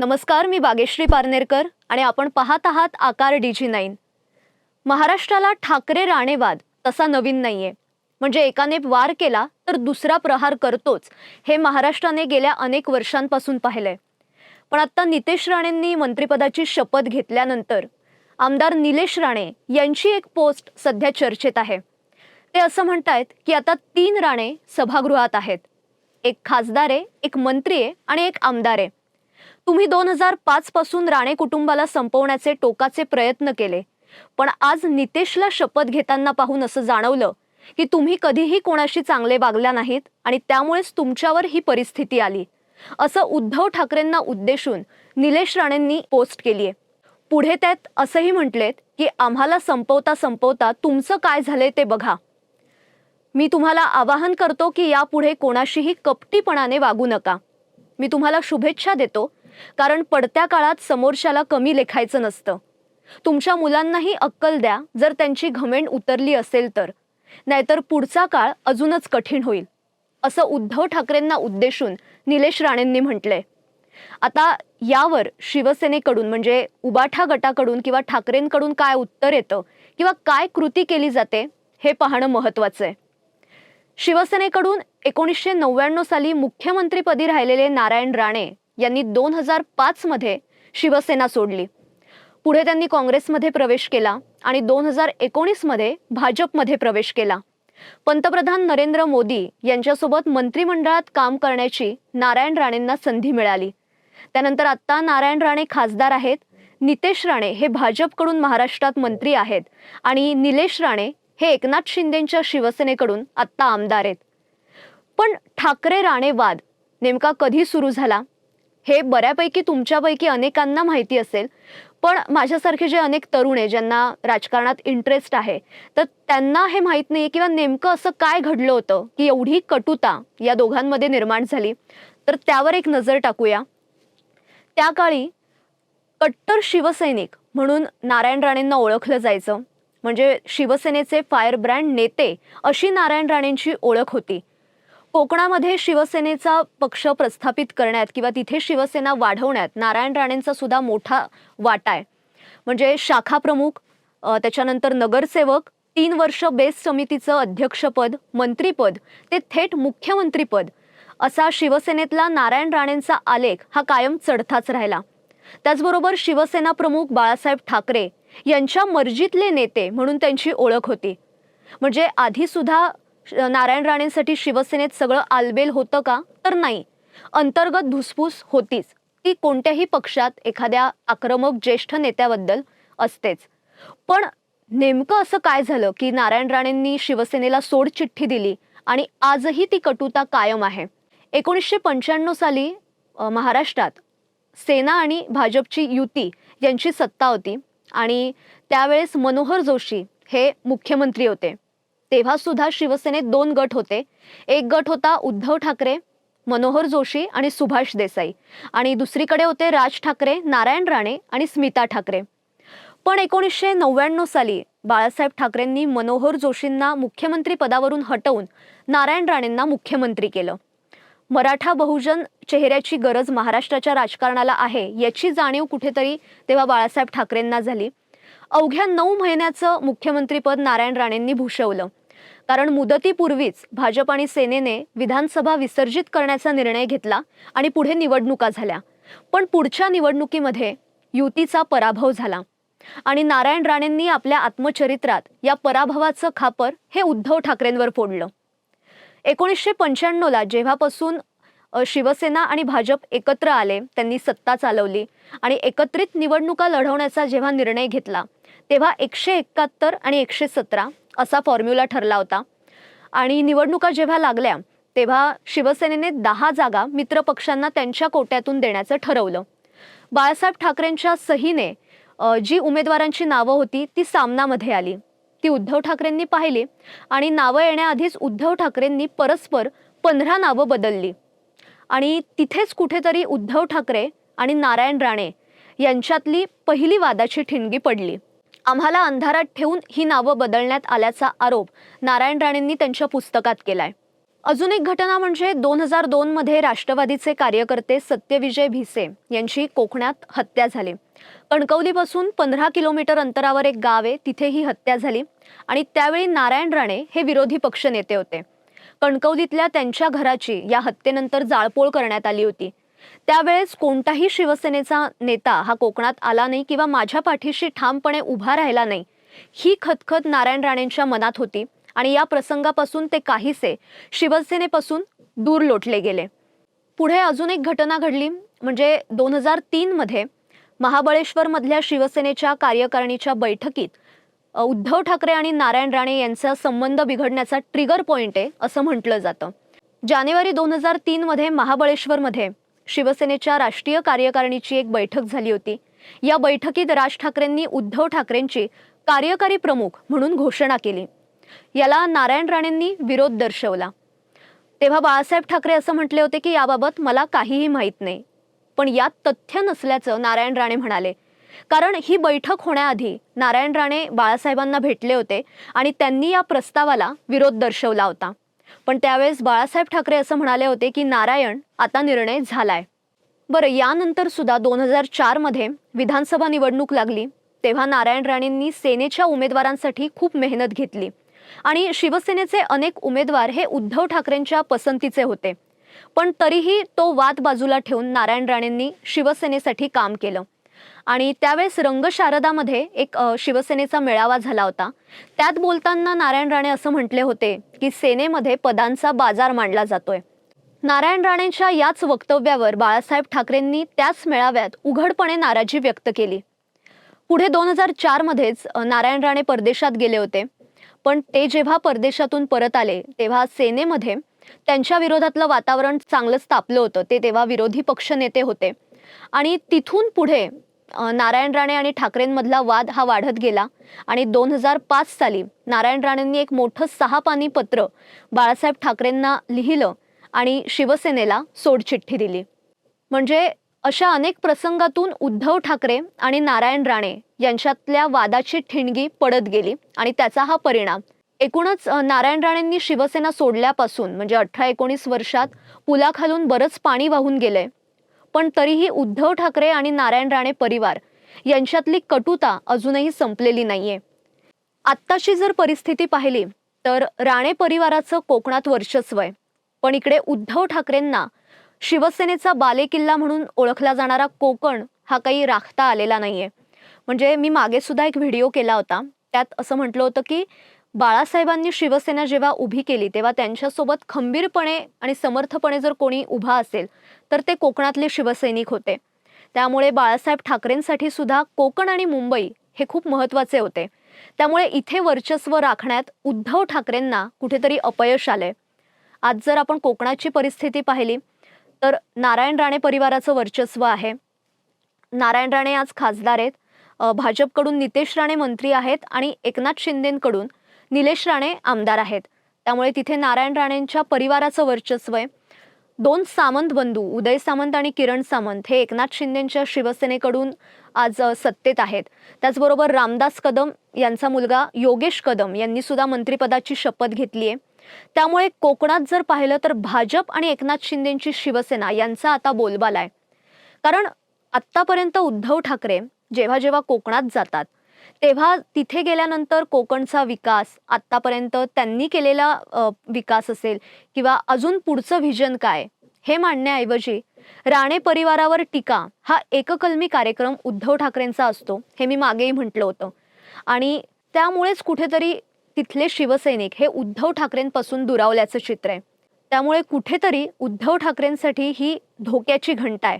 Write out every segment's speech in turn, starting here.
नमस्कार मी बागेश्री पारनेरकर आणि आपण पाहत आहात आकार डी जी नाईन महाराष्ट्राला ठाकरे राणेवाद तसा नवीन नाहीये. म्हणजे एकाने वार केला तर दुसरा प्रहार करतोच हे महाराष्ट्राने गेल्या अनेक वर्षांपासून पाहिलंय. पण आता नितेश राणेंनी मंत्रिपदाची शपथ घेतल्यानंतर आमदार निलेश राणे यांची एक पोस्ट सध्या चर्चेत आहे. ते असं म्हणतायत की आता तीन राणे सभागृहात आहेत. एक खासदार आहे एक मंत्री आहे आणि एक आमदार आहे. तुम्ही दोन हजार पाच पासून राणे कुटुंबाला संपवण्याचे टोकाचे प्रयत्न केले. पण आज नितेशला शपथ घेताना पाहून असं जाणवलं की तुम्ही कधीही कोणाशी चांगले वागल्या नाहीत आणि त्यामुळेच तुमच्यावर ही परिस्थिती आली. असं उद्धव ठाकरेंना उद्देशून निलेश राणेंनी पोस्ट केली आहे. पुढे त्यात असंही म्हटलेत की आम्हाला संपवता संपवता तुमचं काय झालंय ते बघा. मी तुम्हाला आवाहन करतो की यापुढे कोणाशीही कपटीपणाने वागू नका. मी तुम्हाला शुभेच्छा देतो. कारण पडत्या काळात समोरच्याला कमी लेखायचं नसतं. तुमच्या मुलांनाही अक्कल द्या जर त्यांची घमेंड उतरली असेल तर. नाहीतर पुढचा काळ अजूनच कठीण होईल. असं उद्धव ठाकरेंना उद्देशून निलेश राणेंनी म्हटलंय. आता यावर शिवसेनेकडून म्हणजे उबाठा गटाकडून किंवा ठाकरेंकडून काय उत्तर येतं किंवा काय कृती केली जाते हे पाहणं महत्वाचं आहे. शिवसेनेकडून एकोणीसशे नव्याण्णव साली मुख्यमंत्रीपदी राहिलेले नारायण राणे यांनी दोन हजार पाचमध्ये शिवसेना सोडली. पुढे त्यांनी काँग्रेसमध्ये प्रवेश केला आणि दोन हजार एकोणीसमध्ये भाजपमध्ये प्रवेश केला. पंतप्रधान नरेंद्र मोदी यांच्यासोबत मंत्रिमंडळात काम करण्याची नारायण राणेंना संधी मिळाली. त्यानंतर आत्ता नारायण राणे खासदार आहेत नितेश राणे हे भाजपकडून महाराष्ट्रात मंत्री आहेत आणि निलेश राणे हे एकनाथ शिंदेंच्या शिवसेनेकडून आत्ता आमदार आहेत. पण ठाकरे राणे वाद नेमका कधी सुरू झाला? हे बऱ्यापैकी तुमच्यापैकी अनेकांना माहिती असेल पण माझ्यासारखे जे अनेक तरुण आहे ज्यांना राजकारणात इंटरेस्ट आहे तर त्यांना हे माहीत नाही किंवा नेमकं असं काय घडलं होतं की एवढी कटुता या दोघांमध्ये निर्माण झाली. तर त्यावर एक नजर टाकूया. त्या काळी कट्टर शिवसैनिक म्हणून नारायण राणेंना ओळखलं जायचं. म्हणजे शिवसेनेचे फायर ब्रँड नेते अशी नारायण राणेंची ओळख होती. कोकणामध्ये शिवसेनेचा पक्ष प्रस्थापित करण्यात किंवा तिथे शिवसेना वाढवण्यात नारायण राणेंचा सुद्धा मोठा वाटा आहे. म्हणजे शाखा प्रमुख त्याच्यानंतर नगरसेवक तीन वर्ष बेस समितीचं अध्यक्षपद मंत्रीपद ते थेट मुख्यमंत्रीपद असा शिवसेनेतला नारायण राणेंचा आलेख हा कायम चढताच राहिला. त्याचबरोबर शिवसेना प्रमुख बाळासाहेब ठाकरे यांच्या मर्जीतले नेते म्हणून त्यांची ओळख होती. म्हणजे आधीसुद्धा नारायण राणेंसाठी शिवसेनेत सगळं आलबेल होतं का? तर नाही. अंतर्गत धुसफूस होतीच. ती कोणत्याही पक्षात एखाद्या आक्रमक ज्येष्ठ नेत्याबद्दल असतेच. पण नेमकं असं काय झालं की नारायण राणेंनी शिवसेनेला सोडचिठ्ठी दिली आणि आजही ती कटुता कायम आहे? एकोणीसशे पंच्याण्णव साली महाराष्ट्रात सेना आणि भाजपची युती यांची सत्ता होती आणि त्यावेळेस मनोहर जोशी हे मुख्यमंत्री होते. तेव्हा सुद्धा शिवसेनेत दोन गट होते. एक गट होता उद्धव ठाकरे मनोहर जोशी आणि सुभाष देसाई. आणि दुसरीकडे होते राज ठाकरे नारायण राणे आणि स्मिता ठाकरे. पण एकोणीसशे नव्याण्णव साली बाळासाहेब ठाकरेंनी मनोहर जोशींना मुख्यमंत्री पदावरून हटवून नारायण राणेंना मुख्यमंत्री केलं. मराठा बहुजन चेहऱ्याची गरज महाराष्ट्राच्या राजकारणाला आहे याची जाणीव कुठेतरी तेव्हा बाळासाहेब ठाकरेंना झाली. अवघ्या नऊ महिन्याचं मुख्यमंत्रीपद नारायण राणेंनी भूषवलं. कारण मुदतीपूर्वीच भाजप आणि सेनेने विधानसभा विसर्जित करण्याचा निर्णय घेतला आणि पुढे निवडणुका झाल्या. पण पुढच्या निवडणुकीमध्ये युतीचा पराभव झाला. आणि नारायण राणेंनी आपल्या आत्मचरित्रात या पराभवाचं खापर हे उद्धव ठाकरेंवर फोडलं. एकोणीसशे पंच्याण्णवला जेव्हापासून शिवसेना आणि भाजप एकत्र आले त्यांनी सत्ता चालवली आणि एकत्रित निवडणुका लढवण्याचा जेव्हा निर्णय घेतला तेव्हा एकशे एकाहत्तर आणि एकशे सतरा असा फॉर्म्युला ठरला होता. आणि निवडणुका जेव्हा लागल्या तेव्हा शिवसेनेने दहा जागा मित्रपक्षांना त्यांच्या कोट्यातून देण्याचं ठरवलं. बाळासाहेब ठाकरेंच्या सहीने जी उमेदवारांची नावं होती ती सामनामध्ये आली. ती उद्धव ठाकरेंनी पाहिली आणि नावं येण्याआधीच उद्धव ठाकरेंनी परस्पर पंधरा नावं बदलली. आणि तिथेच कुठेतरी उद्धव ठाकरे आणि नारायण राणे यांच्यातली पहिली वादाची ठिणगी पडली. आम्हाला अंधारात ठेवून ही नावं बदलण्यात आल्याचा आरोप नारायण राणेंनी त्यांच्या पुस्तकात केलाय. अजून एक घटना म्हणजे दोन हजार दोनमध्ये राष्ट्रवादीचे कार्यकर्ते सत्यविजय भिसे यांची कोकणात हत्या झाली. कणकवलीपासून पंधरा किलोमीटर अंतरावर एक गाव आहे तिथे ही हत्या झाली आणि त्यावेळी नारायण राणे हे विरोधी पक्षनेते होते. कणकवलीतल्या त्यांच्या घराची या हत्येनंतर जाळपोळ करण्यात आली होती. त्यावेळेस कोणताही शिवसेनेचा नेता हा कोकणात आला नाही किंवा माझ्या पाठीशी ठामपणे उभा राहिला नाही ही खतखत नारायण राणेंच्या मनात होती आणि या प्रसंगापासून ते काहीसे शिवसेनेपासून दूर लोटले गेले. पुढे अजून एक घटना घडली म्हणजे दोन हजार तीनमध्ये महाबळेश्वरमधल्या शिवसेनेच्या कार्यकारिणीच्या बैठकीत उद्धव ठाकरे आणि नारायण राणे यांचा संबंध बिघडण्याचा ट्रिगर पॉईंट आहे असं म्हटलं जातं. जानेवारी दोन हजार तीनमध्ये महाबळेश्वरमध्ये शिवसेनेच्या राष्ट्रीय कार्यकारिणीची एक बैठक झाली होती. या बैठकीत राज ठाकरेंनी उद्धव ठाकरेंची कार्यकारी प्रमुख म्हणून घोषणा केली. याला नारायण राणेंनी विरोध दर्शवला. तेव्हा बाळासाहेब ठाकरे असं म्हटले होते की याबाबत मला काहीही माहीत नाही. पण यात तथ्य नसल्याचं नारायण राणे म्हणाले. कारण ही बैठक होण्याआधी नारायण राणे बाळासाहेबांना भेटले होते आणि त्यांनी या प्रस्तावाला विरोध दर्शवला होता. पण त्यावेळेस बाळासाहेब ठाकरे असं म्हणाले होते की नारायण आता निर्णय झालाय. बरं यानंतर सुद्धा दोन हजार चारमध्ये विधानसभा निवडणूक लागली तेव्हा नारायण राणेंनी सेनेच्या उमेदवारांसाठी खूप मेहनत घेतली. आणि शिवसेनेचे अनेक उमेदवार हे उद्धव ठाकरेंच्या पसंतीचे होते. पण तरीही तो वाद बाजूला ठेवून नारायण राणेंनी शिवसेनेसाठी काम केलं. आणि त्यावेळेस रंगशारदामध्ये एक शिवसेनेचा मेळावा झाला होता. त्यात बोलताना नारायण राणे असं म्हटले होते की सेनेमध्ये पदांचा बाजार मांडला जातोय. नारायण राणेंच्या याच वक्तव्यावर बाळासाहेब ठाकरेंनी त्याच मेळाव्यात उघडपणे नाराजी व्यक्त केली. पुढे दोन हजार चारमध्येच नारायण राणे परदेशात गेले होते. पण ते जेव्हा परदेशातून परत आले तेव्हा सेनेमध्ये त्यांच्या विरोधातलं वातावरण चांगलंच तापलं होतं. ते तेव्हा विरोधी पक्षनेते होते. आणि तिथून पुढे नारायण राणे आणि ठाकरेंमधला वाद हा वाढत गेला. आणि दोन हजार पाच साली नारायण राणेंनी एक मोठं सहा पानी पत्र बाळासाहेब ठाकरेंना लिहिलं आणि शिवसेनेला सोडचिठ्ठी दिली. म्हणजे अशा अनेक प्रसंगातून उद्धव ठाकरे आणि नारायण राणे यांच्यातल्या वादाची ठिणगी पडत गेली आणि त्याचा हा परिणाम. एकूणच नारायण राणेंनी शिवसेना सोडल्यापासून म्हणजे अठरा एकोणीस वर्षात पुलाखालून बरंच पाणी वाहून गेलंय. पण तरीही उद्धव ठाकरे आणि नारायण राणे परिवार यांच्यातली कटुता अजूनही संपलेली नाहीये. आत्ताची जर परिस्थिती पाहिली तर राणे परिवाराचं कोकणात वर्चस्व आहे. पण इकडे उद्धव ठाकरेंना शिवसेनेचा बालेकिल्ला म्हणून ओळखला जाणारा कोकण हा काही राखता आलेला नाहीये. म्हणजे मी मागे सुद्धा एक व्हिडिओ केला होता. त्यात असं म्हटलं होतं की बाळासाहेबांनी शिवसेना जेव्हा उभी केली तेव्हा त्यांच्यासोबत खंबीरपणे आणि समर्थपणे जर कोणी उभा असेल तर ते कोकणातले शिवसैनिक होते. त्यामुळे बाळासाहेब ठाकरेंसाठी सुद्धा कोकण आणि मुंबई हे खूप महत्त्वाचे होते. त्यामुळे इथे वर्चस्व राखण्यात उद्धव ठाकरेंना कुठेतरी अपयश आलंय. आज जर आपण कोकणाची परिस्थिती पाहिली तर नारायण राणे परिवाराचं वर्चस्व आहे. नारायण राणे आज खासदार आहेत. भाजपकडून नितेश राणे मंत्री आहेत आणि एकनाथ शिंदेंकडून निलेश राणे आमदार आहेत. त्यामुळे तिथे नारायण राणेंच्या परिवाराचं वर्चस्व आहे. दोन सामंत बंधू उदय सामंत आणि किरण सामंत हे एकनाथ शिंदेंच्या शिवसेनेकडून आज सत्तेत आहेत. त्याचबरोबर रामदास कदम यांचा मुलगा योगेश कदम यांनी सुद्धा मंत्रिपदाची शपथ घेतली आहे. त्यामुळे कोकणात जर पाहिलं तर भाजप आणि एकनाथ शिंदेंची शिवसेना यांचा आता बोलबाला आहे. कारण आत्तापर्यंत उद्धव ठाकरे जेव्हा जेव्हा कोकणात जातात तेव्हा तिथे गेल्यानंतर कोकणचा विकास आत्तापर्यंत त्यांनी केलेला विकास असेल किंवा अजून पुढचं व्हिजन काय हे मांडण्याऐवजी राणे परिवारावर टीका हा एककलमी कार्यक्रम उद्धव ठाकरेंचा असतो हे मी मागेही म्हटलं होतं. आणि त्यामुळेच कुठेतरी तिथले शिवसैनिक हे उद्धव ठाकरेंपासून दुरावल्याचं चित्र आहे. त्यामुळे कुठेतरी उद्धव ठाकरेंसाठी ही धोक्याची घंटा आहे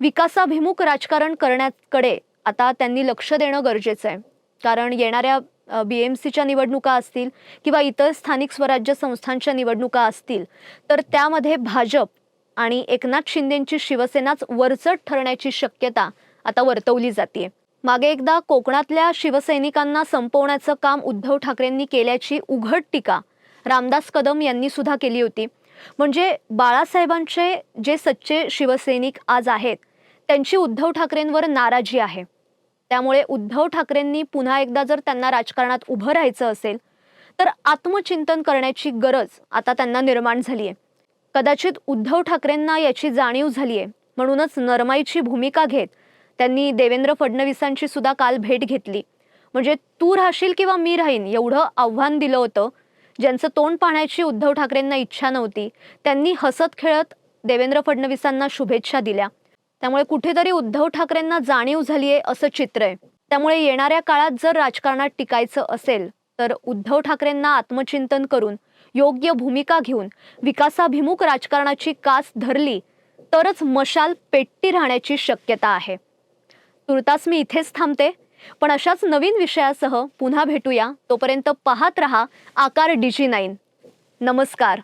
विकासाभिमुख राजकारण करण्याकडे आता त्यांनी लक्ष देणं गरजेचं आहे. कारण येणाऱ्या बी एम सीच्या निवडणुका असतील किंवा इतर स्थानिक स्वराज्य संस्थांच्या निवडणुका असतील तर त्यामध्ये भाजप आणि एकनाथ शिंदेंची शिवसेनाच वरचढ ठरण्याची शक्यता आता वर्तवली जाते मागे एकदा कोकणातल्या शिवसैनिकांना संपवण्याचं काम उद्धव ठाकरेंनी केल्याची उघड टीका रामदास कदम यांनी सुद्धा केली होती. म्हणजे बाळासाहेबांचे जे सच्चे शिवसैनिक आज आहेत त्यांची उद्धव ठाकरेंवर नाराजी आहे. त्यामुळे उद्धव ठाकरेंनी पुन्हा एकदा जर त्यांना राजकारणात उभं राहायचं असेल तर आत्मचिंतन करण्याची गरज आता त्यांना निर्माण झाली आहे कदाचित उद्धव ठाकरेंना याची जाणीव झाली आहे म्हणूनच नरमाईची भूमिका घेत त्यांनी देवेंद्र फडणवीसांची सुद्धा काल भेट घेतली. म्हणजे तू राहशील किंवा मी राहीन एवढं आव्हान दिलं होतं. ज्यांचं तोंड पाहण्याची उद्धव ठाकरेंना इच्छा नव्हती त्यांनी हसत खेळत देवेंद्र फडणवीसांना शुभेच्छा दिल्या. त्यामुळे कुठेतरी उद्धव ठाकरेंना जाणीव झाली आहे असं चित्र आहे. त्यामुळे येणाऱ्या काळात जर राजकारणात टिकायचं असेल तर उद्धव ठाकरेंना आत्मचिंतन करून योग्य भूमिका घेऊन विकासाभिमुख राजकारणाची कास धरली तरच मशाल पेटती राहण्याची शक्यता आहे. तुर्तास मी इथेच थांबते पण अशाच नवीन विषयासह पुन्हा भेटूया. तोपर्यंत पाहत रहा आकार डिजी नाईन नमस्कार.